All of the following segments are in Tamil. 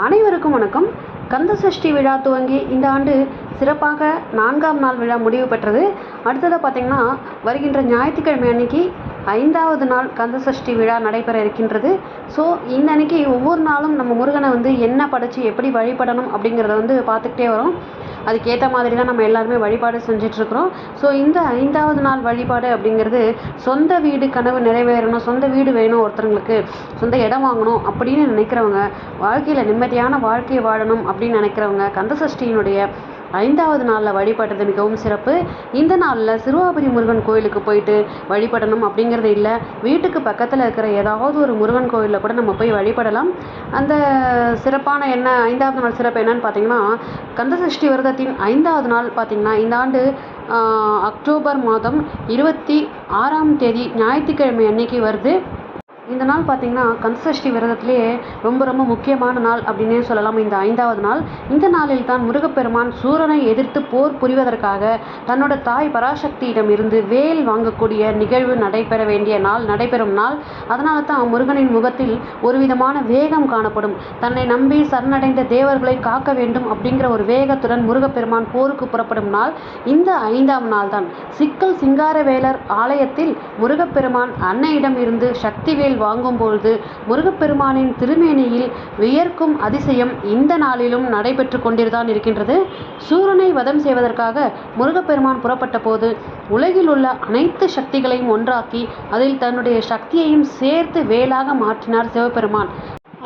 அனைவருக்கும் வணக்கம். கந்த சஷ்டி விழா துவங்கி இந்த ஆண்டு சிறப்பாக நான்காம் நாள் விழா முடிவு பெற்றது. அடுத்ததாக பார்த்தீங்கன்னா வருகின்ற ஞாயிற்றுக்கிழமை அன்னைக்கு ஐந்தாவது நாள் கந்த சஷ்டி விழா நடைபெற இருக்கின்றது. ஸோ இந்த அன்னைக்கு ஒவ்வொரு நாளும் நம்ம முருகனை வந்து என்ன படைச்சு எப்படி வழிபடணும் அப்படிங்கிறத வந்து பார்த்துக்கிட்டே வரோம். அதுக்கேற்ற மாதிரி தான் நம்ம எல்லாருமே வழிபாடு செஞ்சிட்ருக்குறோம். ஸோ இந்த ஐந்தாவது நாள் வழிபாடு அப்படிங்கிறது சொந்த வீடு கனவு நிறைவேறணும் சொந்த வீடு வேணும் ஒருத்தவங்களுக்கு சொந்த இடம் வாங்கணும் அப்படின்னு நினைக்கிறவங்க வாழ்க்கையில் நிம்மதியான வாழ்க்கையை வாழணும் அப்படின்னு நினைக்கிறவங்க கந்தசஷ்டியினுடைய ஐந்தாவது நாளில் வழிபடுறது மிகவும் சிறப்பு. இந்த நாளில் சிறுவாபுரி முருகன் கோயிலுக்கு போயிட்டு வழிபடணும் அப்படிங்கிறது இல்லை. வீட்டுக்கு பக்கத்தில் இருக்கிற ஏதாவது ஒரு முருகன் கோயிலில் கூட நம்ம போய் வழிபடலாம். அந்த சிறப்பான என்ன ஐந்தாவது நாள் சிறப்பு என்னன்னு பார்த்தீங்கன்னா கந்தசஷ்டி விரதத்தின் ஐந்தாவது நாள் பார்த்தீங்கன்னா இந்த ஆண்டு அக்டோபர் மாதம் இருபத்தி ஆறாம் தேதி ஞாயிற்றுக்கிழமை அன்னைக்கு வருது. இந்த நாள் பார்த்தீங்கன்னா கந்தசஷ்டி விரதத்திலேயே ரொம்ப ரொம்ப முக்கியமான நாள் அப்படின்னே சொல்லலாம். இந்த ஐந்தாவது நாள் இந்த நாளில் தான் முருகப்பெருமான் சூரனை எதிர்த்து போர் புரிவதற்காக தன்னோட தாய் பராசக்தியிடம் இருந்து வேல் வாங்கக்கூடிய நிகழ்வு நடைபெற வேண்டிய நாள் நடைபெறும் நாள். அதனால தான் முருகனின் முகத்தில் ஒரு விதமான வேகம் காணப்படும். தன்னை நம்பி சரணடைந்த தேவர்களை காக்க வேண்டும் அப்படிங்கிற ஒரு வேகத்துடன் முருகப்பெருமான் போருக்கு புறப்படும் நாள் இந்த ஐந்தாம் நாள் தான். சிக்கல் சிங்காரவேலர் ஆலயத்தில் முருகப்பெருமான் அன்னையிடம் இருந்து சக்திவேல் வாங்கும்பொழுது முருகப்பெருமானின் திருமேனியில் வியர்க்கும் அதிசயம் இந்த நாளிலும் நடைபெற்று கொண்டிருதான் இருக்கின்றது. சூரனை வதம் செய்வதற்காக முருகப்பெருமான் புறப்பட்ட போது உலகில் உள்ள அனைத்து சக்திகளையும் ஒன்றாக்கி அதில் தன்னுடைய சக்தியையும் சேர்த்து வேலாக மாற்றினார் சிவபெருமான்.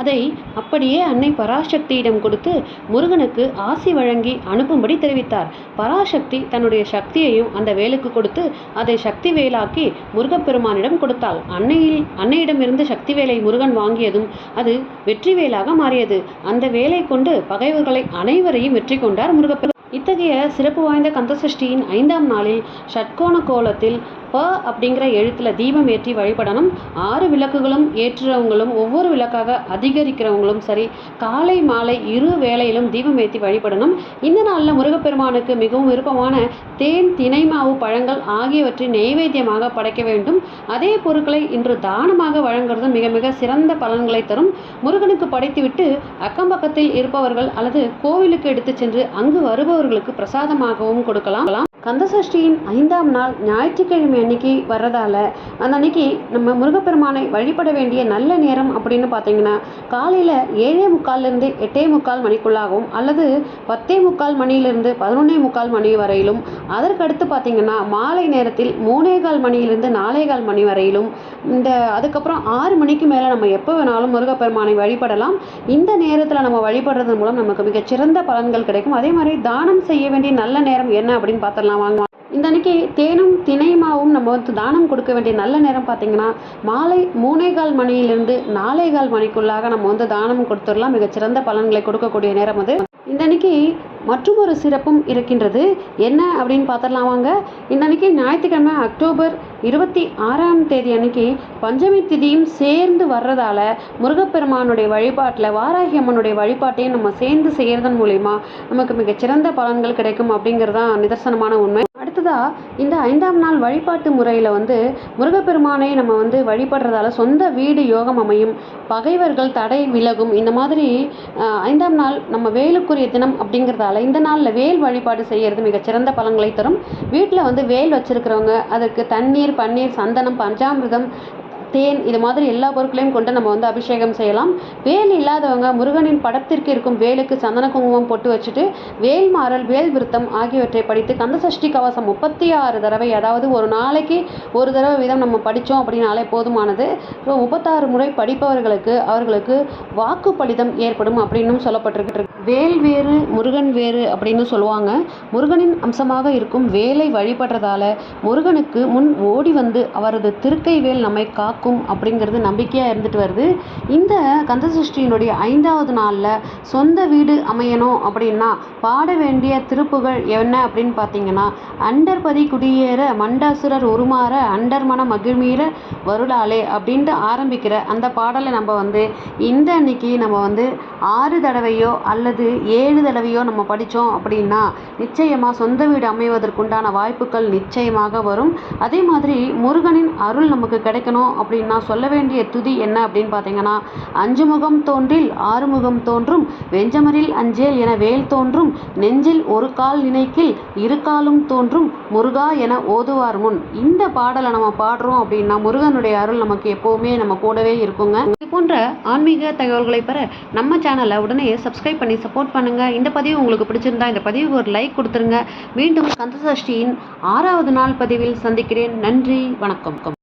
அதை அப்படியே அன்னை பராசக்தியிடம் கொடுத்து முருகனுக்கு ஆசி வழங்கி அனுப்பும்படி தெரிவித்தார். பராசக்தி தன்னுடைய சக்தியையும் அந்த வேலுக்கு கொடுத்து அதை சக்தி வேலாக்கி முருகப்பெருமானிடம் கொடுத்தாள். அன்னையில் அன்னையிடமிருந்து சக்தி வேலை முருகன் வாங்கியதும் அது வெற்றி வேலாக மாறியது. அந்த வேலை கொண்டு பகைவர்களை அனைவரையும் வெற்றி கொண்டார் முருகப்பெருமான் இத்தகைய சிறப்பு வாய்ந்த கந்தசஷ்டியின் ஐந்தாம் நாளில் ஷட்கோண கோலத்தில் ப அப்படிங்கிற எழுத்தில் தீபம் ஏற்றி வழிபடணும். ஆறு விளக்குகளும் ஏற்றுறவங்களும் ஒவ்வொரு விளக்காக அதிகரிக்கிறவங்களும் சரி காலை மாலை இரு வேளையிலும் தீபம் ஏற்றி வழிபடணும். இந்த நாளில் முருகப்பெருமானுக்கு மிகவும் விருப்பமான தேன் தினை மாவு பழங்கள் ஆகியவற்றை நெய்வேத்தியமாக படைக்க வேண்டும். அதே பொருட்களை இன்று தானமாக வழங்குறதும் மிக மிக சிறந்த பலன்களை தரும். முருகனுக்கு படைத்துவிட்டு அக்கம் பக்கத்தில் இருப்பவர்கள் அல்லது கோவிலுக்கு எடுத்துச் சென்று அங்கு வருபவர்களுக்கு பிரசாதமாகவும் கொடுக்கலாம். கந்தசஷ்டியின் ஐந்தாம் நாள் ஞாயிற்றுக்கிழமை அன்னைக்கு வர்றதால அந்த அன்னைக்கு நம்ம முருகப்பெருமானை வழிபட வேண்டிய நல்ல நேரம் அப்படின்னு பார்த்தீங்கன்னா காலையில் ஏழே முக்கால்லேருந்து எட்டே முக்கால் மணிக்குள்ளாகவும் அல்லது பத்தே முக்கால் மணியிலிருந்து பதினொன்னே முக்கால் மணி வரையிலும். அதற்கடுத்து பார்த்தீங்கன்னா மாலை நேரத்தில் மூணே கால் மணியிலிருந்து நாலே கால் மணி வரையிலும். இந்த அதுக்கப்புறம் ஆறு மணிக்கு மேலே நம்ம எப்போ வேணாலும் முருகப்பெருமானை வழிபடலாம். இந்த நேரத்தில் நம்ம வழிபடுறது மூலம் நமக்கு மிகச்சிறந்த பலன்கள் கிடைக்கும். அதே மாதிரி தானம் செய்ய வேண்டிய நல்ல நேரம் என்ன அப்படின்னு பார்த்துடலாம் வாங்க இந்த அன்னைக்கு தேனும் திணைமாவும் நம்ம வந்து தானம் கொடுக்க வேண்டிய நல்ல நேரம் பார்த்தீங்கன்னா மாலை மூணே கால் மணியிலிருந்து நாலே கால் மணிக்குள்ளாக நம்ம வந்து தானம் கொடுத்துடலாம். மிகச்சிறந்த பலன்களை கொடுக்கக்கூடிய நேரம் அது. இந்த அன்னைக்கு மற்றும் ஒரு சிறப்பும் இருக்கின்றது. என்ன அப்படின்னு பார்த்துடலாம் வாங்க. இந்த அன்னைக்கு ஞாயிற்றுக்கிழமை அக்டோபர் இருபத்தி ஆறாம் தேதி அன்னைக்கு பஞ்சமி திதியும் சேர்ந்து வர்றதால முருகப்பெருமானுடைய வழிபாட்டில் வாராகி அம்மனுடைய வழிபாட்டையும் நம்ம சேர்ந்து செய்கிறதன் மூலிமா நமக்கு மிகச்சிறந்த பலன்கள் கிடைக்கும் அப்படிங்கிறது தான் நிதர்சனமான உண்மை. அடுத்ததாக இந்த ஐந்தாம் நாள் வழிபாட்டு முறையில் வந்து முருகப்பெருமானை நம்ம வந்து வழிபடுறதால சொந்த வீடு யோகம் அமையும் பகைவர்கள் தடை விலகும் இந்த மாதிரி ஐந்தாம் நாள் நம்ம வேலுக்குரிய தினம் அப்படிங்கிறதால இந்த நாளில் வேல் வழிபாடு செய்கிறது மிகச்சிறந்த பலன்களை தரும். வீட்டில் வந்து வேல் வச்சுருக்கிறவங்க அதற்கு தண்ணீர் பன்னீர் சந்தனம் பஞ்சாமிர்தம் தேன் இது மாதிரி எல்லா பொருட்களையும் கொண்டு நம்ம வந்து அபிஷேகம் செய்யலாம். வேல் இல்லாதவங்க முருகனின் படத்திற்கு இருக்கும் வேலுக்கு சந்தன குங்குமம் போட்டு வச்சுட்டு வேல் மாறல் வேல் விருத்தம் ஆகியவற்றை படித்து கந்தசஷ்டி கவசம் முப்பத்தி ஆறு தடவை அதாவது ஒரு நாளைக்கு ஒரு தடவை வீதம் நம்ம படித்தோம் அப்படின்னாலே போதுமானது. முப்பத்தாறு முறை படிப்பவர்களுக்கு அவர்களுக்கு வாக்கு பலிதம் ஏற்படும் அப்படின்னும் சொல்லப்பட்டிருக்கு வேல் வேறு முருகன் வேறு அப்படின்னு சொல்லுவாங்க. முருகனின் அம்சமாக இருக்கும் வேலை வழிபடுறதால முருகனுக்கு முன் ஓடி வந்து அவரது திருக்கை வேல் நம்மை காக்கும் அப்படிங்கிறது நம்பிக்கையாக இருந்துட்டு வருது. இந்த கந்தசஷ்டியினுடைய ஐந்தாவது நாளில் சொந்த வீடு அமையணும் அப்படின்னா பாட வேண்டிய திருப்புகழ் என்ன அப்படின்னு பார்த்தீங்கன்னா அண்டர்பதி குடியேற மண்டாசுரர் உருமாற அண்டர்மன மகிழ்மீற வருளாலே அப்படின்ட்டு ஆரம்பிக்கிற அந்த பாடலை நம்ம வந்து இந்த அன்னைக்கு நம்ம வந்து ஆறு தடவையோ அல்லது ஏழு தடவையோ நம்ம படித்தோம் அப்படின்னா நிச்சயமாக சொந்த வீடு அமைவதற்குண்டான வாய்ப்புகள் நிச்சயமாக வரும். அதே மாதிரி முருகனின் அருள் நமக்கு கிடைக்கணும் அப்படின்னா சொல்ல வேண்டிய துதி என்ன அப்படின்னு பார்த்தீங்கன்னா அஞ்சு முகம் தோன்றில் ஆறுமுகம் தோன்றும் வெஞ்சமரில் அஞ்சேல் என வேல் தோன்றும் நெஞ்சில் ஒரு கால் நினைக்கில் இரு காலும் தோன்றும் முருகா என ஓதுவார் முன். இந்த பாடலை நம்ம பாடுறோம் அப்படின்னா முருகனுடைய அருள் நமக்கு எப்போவுமே நம்ம கூடவே இருக்குங்க. இது போன்ற ஆன்மீக தகவல்களை பெற நம்ம சேனலை உடனே சப்ஸ்கிரைப் பண்ணி சப்போர்ட் பண்ணுங்கள் இந்த பதிவு உங்களுக்கு பிடிச்சிருந்தா இந்த பதிவுக்கு ஒரு லைக் கொடுத்துருங்க. மீண்டும் கந்தசஷ்டியின் ஆறாவது நாள் பதிவில் சந்திக்கிறேன். நன்றி வணக்கம்.